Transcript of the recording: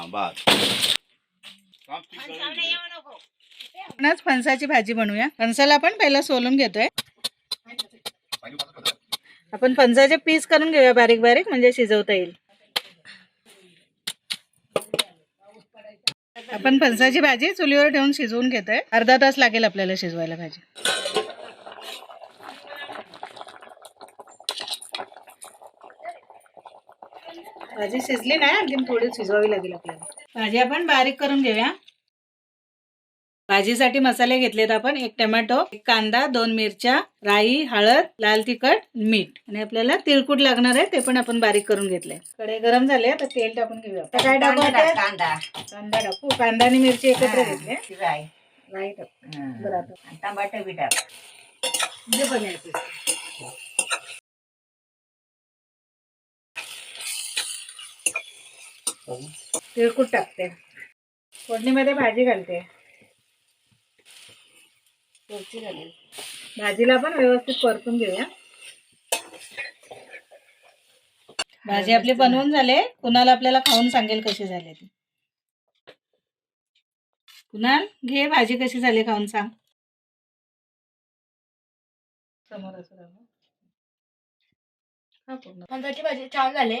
हा बस आपणच फणसाची भाजी बनवूया. फणसाला आपण पहिला सोलून घेतोय. आपण फणसाचे पीस करून घेऊया बारीक बारीक म्हणजे शिजवता येईल. आपण फणसाची भाजी चुलीवर ठेवून शिजवून घेतोय. अर्धा तास लागेल आपल्याला शिजवायला भाजी. भाजी शिजली नाही आणखी थोडी शिजवावी लागेल आपल्याला. भाजी आपण बारीक करून घेऊया. भाजीसाठी मसाले घेतलेत आपण एक टोमॅटो एक कांदा दोन मिरच्या राई हळद लाल तिखट मीठ. आणि आपल्याला तिळकूट लागणार आहे ते पण आपण बारीक करून घेतले कडे गरम झाले तर तेल टाकून घेऊया. काय टाकू? कांदा कांदा. टाकू. कांदा आणि मिरची एकत्र घेतले. शिवाय राई टाकू बरं आता. टमाटर बी टाक. पण तिळकूट टाकते. फोडणीमध्ये भाजी घालते. भाजीला पण व्यवस्थित परतून घेऊया. भाजी आपली बनवून झाले. कुणाला आपल्याला खाऊन सांगेल कशी झाली ती. कुणाल घे भाजी कशी झाली खाऊन सांग. समोर भाजी छान झाले.